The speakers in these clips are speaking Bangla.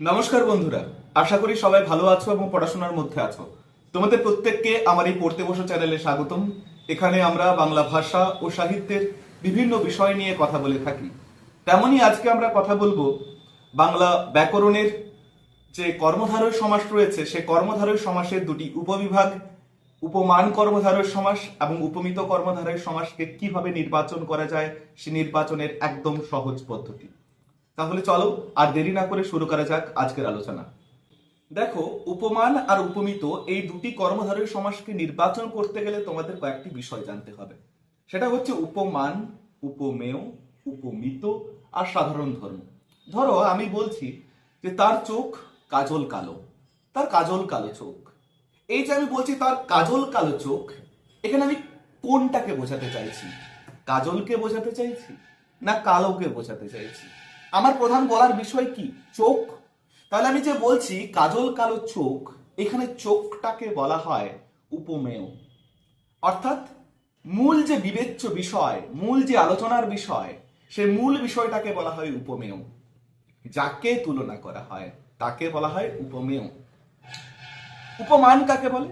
নমস্কার বন্ধুরা, আশা করি সবাই ভালো আছো এবং পড়াশোনার মধ্যে আছো। তোমাদের প্রত্যেককে আমার এই পড়তে বসো চ্যানেলে স্বাগতম। এখানে আমরা বাংলা ভাষা ও সাহিত্যের বিভিন্ন বিষয় নিয়ে কথা বলে থাকি। তেমনই আজকে আমরা কথা বলব বাংলা ব্যাকরণের যে কর্মধারয় সমাস রয়েছে, সে কর্মধারয় সমাসের দুটি উপবিভাগ, উপমান কর্মধারয় সমাস এবং উপমিত কর্মধারয় সমাসকে কীভাবে নির্বাচন করা যায়, সে নির্বাচনের একদম সহজ পদ্ধতি। তাহলে চলো আর দেরি না করে শুরু করা যাক আজকের আলোচনা। দেখো, উপমান আর উপমিত এই দুটি কর্মধারয় সমাসকে নির্বাচন করতে গেলে তোমাদের কয়েকটি বিষয় জানতে হবে। সেটা হচ্ছে উপমান, উপমেয়, উপমিত আর সাধারণ ধর্ম। ধরো, আমি বলছি যে তার চোখ কাজল কালো, তার কাজল কালো চোখ। এই যে আমি বলছি তার কাজল কালো চোখ, এখানে আমি কোনটাকে বোঝাতে চাইছি? কাজলকে বোঝাতে চাইছি না কালোকে বোঝাতে চাইছি? আমার প্রধান বলার বিষয় কি? চোখ? তাহলে আমি যে বলছি, কাজল কালো চোখ, এখানে চোখটাকে বলা হয় উপমেয়। অর্থাৎ মূল যে বিবেচ্য বিষয়, মূল যে আলোচনার বিষয়, সে মূল বিষয়টাকে বলা হয় উপমেয়। যাকে তুলনা করা হয়, তাকে বলা হয় উপমেয়। উপমান কাকে বলে?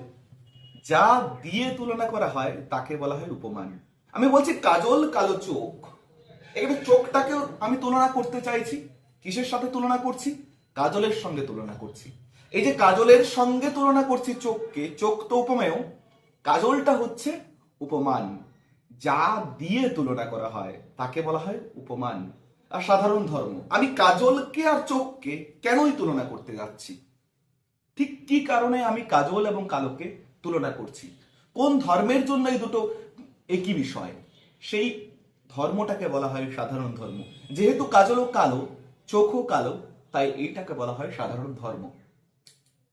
যা দিয়ে তুলনা করা হয়, তাকে বলা হয় উপমান। আমি বলছি কাজল কালো চোখ। এখানে চোখটাকে আমি তুলনা করতে চাইছি, কিসের সাথে তুলনা করছি? কাজলের সঙ্গে তুলনা করছি। এই যে কাজলের সঙ্গে তুলনা করছি চোখকে, চোখ তো উপমেয়, কাজলটা হচ্ছে উপমান। যা দিয়ে তুলনা করা হয়, তাকে বলা হয় উপমান। আর সাধারণ ধর্ম, আমি কাজলকে আর চোখকে কেনই তুলনা করতে যাচ্ছি? ঠিক কি কারণে আমি কাজল এবং কালোকে তুলনা করছি? কোন ধর্মের জন্য এই দুটো একই বিষয়? সেই ধর্মটাকে বলা হয় সাধারণ ধর্ম। যেহেতু কাজল ও কালো, চোখও কালো, তাই এইটাকে বলা হয় সাধারণ ধর্ম।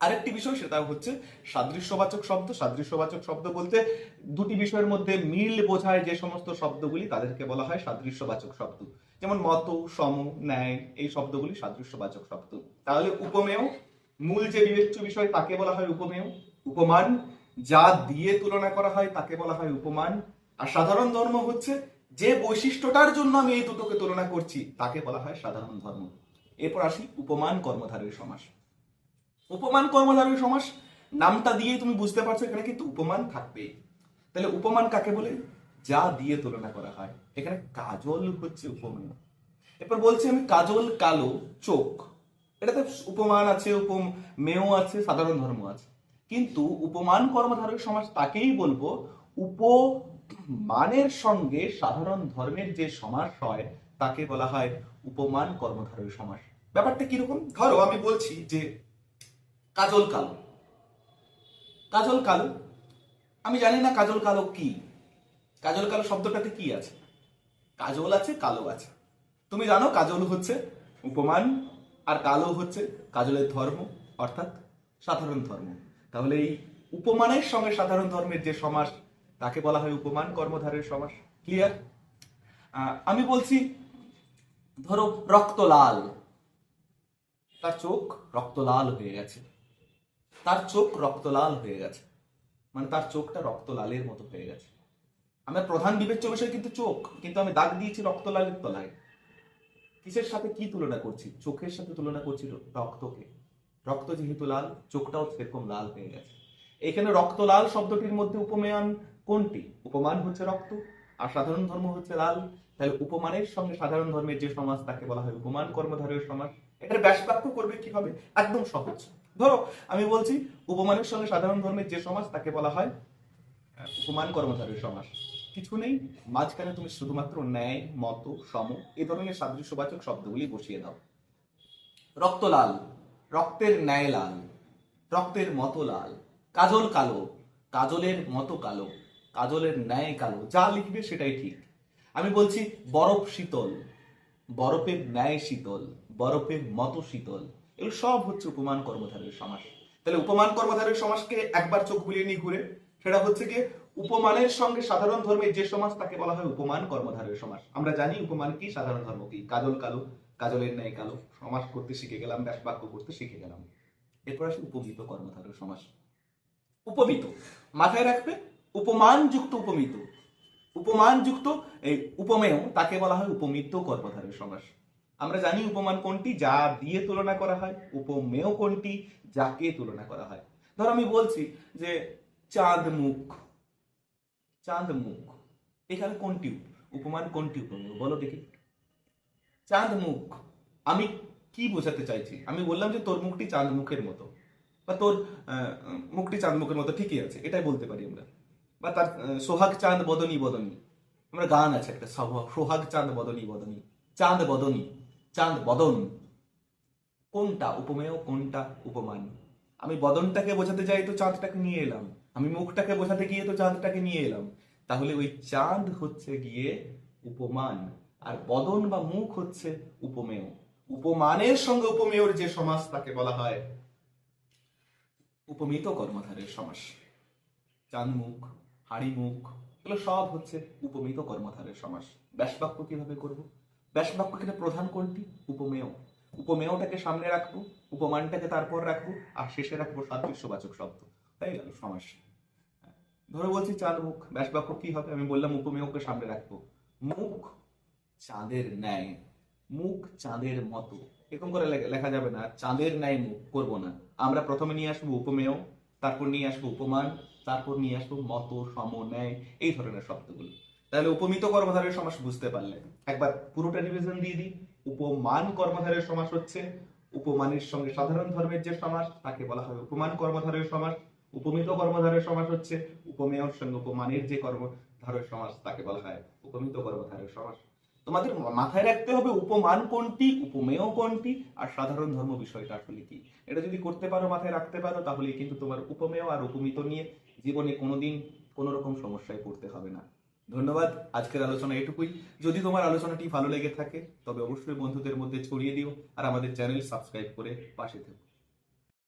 আরেকটি বিষয়, সেটা হচ্ছে সাদৃশ্যবাচক শব্দ। সাদৃশ্যবাচক শব্দ বলতে দুটি বিষয়ের মধ্যে মিল বোঝায় যে সমস্ত শব্দগুলি, তাদেরকে বলা হয় সাদৃশ্যবাচক শব্দ। যেমন মত, সম, ন্যায়, এই শব্দগুলি সাদৃশ্যবাচক শব্দ। তাহলে উপমেয়, মূল যে বিবেচ্য বিষয়, তাকে বলা হয় উপমেয়। উপমান, যা দিয়ে তুলনা করা হয়, তাকে বলা হয় উপমান। আর সাধারণ ধর্ম হচ্ছে যে বৈশিষ্ট্যটার জন্য আমি এই দুটোকে তুলনা করছি, তাকে বলা হয় সাধারণ ধর্ম। এরপর আসি উপমান কর্মধারয় সমাস। উপমান কর্মধারয় সমাস, নামটা দিয়ে তুমি বুঝতে পারছ এখানে কিন্তু উপমান থাকবে। তাহলে উপমান কাকে বলে? যা দিয়ে তুলনা করা হয়। এখানে কাজল হচ্ছে উপমান। এরপর বলছি আমি কাজল কালো চোখ। এটাতে উপমান আছে, উপম উপমেয় আছে, সাধারণ ধর্ম আছে। কিন্তু উপমান কর্মধারয় সমাস তাকেই বলব উপমানের সঙ্গে সাধারণ ধর্মের যে সমাস হয়, তাকে বলা হয় উপমান কর্মধারয় সমাস। ব্যাপারটা কীরকম? ধরো আমি বলছি যে কাজল কালো। কাজল কালো? আমি জানি না কাজল কালো কি। কাজল কালো শব্দটাতে কি আছে? কাজল আছে, কালো আছে। তুমি জানো কাজল হচ্ছে উপমান আর কালো হচ্ছে কাজলের ধর্ম, অর্থাৎ সাধারণ ধর্ম। তাহলে এই উপমানের সঙ্গে সাধারণ ধর্মের যে সমাস তাকে বলা হয় উপমান, কর্মধারের সমাস। ক্লিয়ার আমি বলছি, ধরো রক্ত লাল তার চোখ রক্ত লাল হয়ে গেছে। তার চোখ রক্ত লাল হয়ে গেছে। মানে তার চোখটা রক্ত লালের মতো হয়ে গেছে। আমার প্রধান বিবেচ্য বিষয় কিন্তু চোখ, কিন্তু আমি দাগ দিয়েছি রক্ত লালের তলায়। কিসের সাথে কি তুলনা করছি? চোখের সাথে তুলনা করছি রক্তকে। রক্ত যেহেতু লাল, চোখটাও সেরকম লাল হয়ে গেছে। এখানে রক্ত লাল শব্দটির মধ্যে উপমেয়ান কোনটি? উপমান হচ্ছে রক্ত, আর সাধারণ ধর্ম হচ্ছে লাল। তাহলে উপমানের সঙ্গে সাধারণ ধর্মের যে সমাজ, তাকে বলা হয় উপমান কর্মধারয় সমাজ। এখানে ব্যাস বাক্য করবে হবে একদম সহজ। ধরো, আমি বলছি, উপমানের সঙ্গে সাধারণ ধর্মের যে সমাজ, তাকে বলা হয় উপমান কর্মধারয় সমাজ। কিছু নেই। মাঝখানে তুমি শুধুমাত্র ন্যায়, মত, সম, এ ধরনের সাদৃশ্যবাচক শব্দগুলি বসিয়ে দাও। রক্ত লাল। রক্তের ন্যায় লাল। রক্তের মতো লাল। কাজল কালো। কাজলের মতো কালো। কাজলের ন্যায় কালো, যা লিখবে সেটাই ঠিক। আমি বলছি, বরফ শীতল, বরফের ন্যায় শীতল, বরফের মতো শীতল। এগুলো সব হচ্ছে উপমান কর্মধারের সমাস। তাহলে উপমান কর্মধারের সমাসকে একবার চোখ বুলিয়ে নিয়ে ঘুরে। সেটা হচ্ছে গিয়ে, উপমানের সঙ্গে সাধারণ ধর্মের যে সমাজ তাকে বলা হয় উপমান কর্মধারের সমাস। আমরা জানি উপমান কি, সাধারণ ধর্ম কি? কাজল কালো, কাজলের ন্যায় কালো। সমাস করতে শিখে গেলাম, ব্যাস বাক্য করতে শিখে গেলাম। এরপর আসি উপমিত কর্মধারের সমাস। উপমিত। মাথায় রাখবে? উপমান যুক্ত উপমিত। উপমান যুক্ত এই উপমেয়, তাকে বলা হয় উপমিত কর্মধারের সমাস। আমরা জানি উপমান কোনটি, যা দিয়ে তুলনা করা হয়। উপমেয় কোনটি, যাকে তুলনা করা হয়। ধর আমি বলছি যে চাঁদ মুখ চাঁদ মুখ এখানে কোনটি উপমান কোনটি উপমেয়? বলো দেখি। চাঁদ মুখ আমি কি বোঝাতে চাইছি? আমি বললাম যে তোর মুখটি চাঁদ মুখের মতো। বা তোর মুখটি চাঁদ মুখের মতো ঠিকই আছে, এটাই বলতে পারি আমরা। বা তার সোহাগ চাঁদ বদনী বদনী। আমরা গান আছে একটা, সহ- সোহাগ চাঁদ বদনী বদনী, চাঁদ বদনী, চাঁদ বদন। কোনটা উপমেয়, কোনটা উপমান? আমি বদনটাকে বোঝাতে যাই তো চাঁদটাকে নিয়ে এলাম। আমি মুখটাকে বোঝাতে গিয়ে তো চাঁদটাকে নিয়ে এলাম। তাহলে ওই চাঁদ হচ্ছে গিয়ে উপমান, আর বদন বা মুখ হচ্ছে উপমেয়। উপমানের সঙ্গে উপমেয়র যে সমাস তাকে বলা হয় উপমিত কর্মধারের সমাস। চাঁদ মুখ হাড়ি মুখ এগুলো সব হচ্ছে উপমিত কর্মধারের সমাস। ব্যাসবাক্য কীভাবে করব? ব্যাসবাক্য কিন্তু প্রধান কোনটি? উপমেয়। উপমেয়টাকে সামনে রাখব, উপমানটাকে তারপর রাখব, আর শেষে রাখব সাদৃশ্যবাচক শব্দ। হয়ে গেল সমাস। ধরো বলছি চাঁদ মুখ, ব্যাসবাক্য কি হবে? আমি বললাম উপমেয়কে সামনে রাখব। মুখ চাঁদের ন্যায়, মুখ চাঁদের মতো। এরকম করে লেখা যাবে না, চাঁদের ন্যায় মুখ করব না। আমরা প্রথমে নিয়ে আসব উপমেয়, তারপর নিয়ে আসব উপমান তারপর নিয়ে আসব মত সম ন্যায় এই ধরনের শব্দগুলো। তাহলে উপমিত কর্মধারের সমাস বুঝতে পারলে একবার পুরোটা ডিভিশন দিয়ে দিই। উপমান কর্মধারের সমাস হচ্ছে, উপমানের সঙ্গে সাধারণ ধর্মের যে সমাস, তাকে বলা হয় উপমান কর্মধারের সমাস। উপমিত কর্মধারের সমাস হচ্ছে, উপমেয়র সঙ্গে উপমানের যে কর্মধারের সমাস, তাকে বলা হয় উপমিত কর্মধারের সমাস। তোমাদের মাথায় রাখতে হবে উপমান কোনটি, উপমেয় কোনটি, আর সাধারণ ধর্ম বিষয়টা আসলে কি। এটা যদি করতে পারো, মাথায় রাখতে পারো তাহলে কিন্তু তোমার উপমেয় আর উপমিত নিয়ে জীবনে কোনোদিন কোনো রকম সমস্যায় পড়তে হবে না। ধন্যবাদ, আজকের আলোচনা এটুকুই। যদি তোমার আলোচনাটি ভালো লেগে থাকে, তবে অবশ্যই বন্ধুদের মধ্যে ছড়িয়ে দিও, আর আমাদের চ্যানেল সাবস্ক্রাইব করে পাশে থেকো।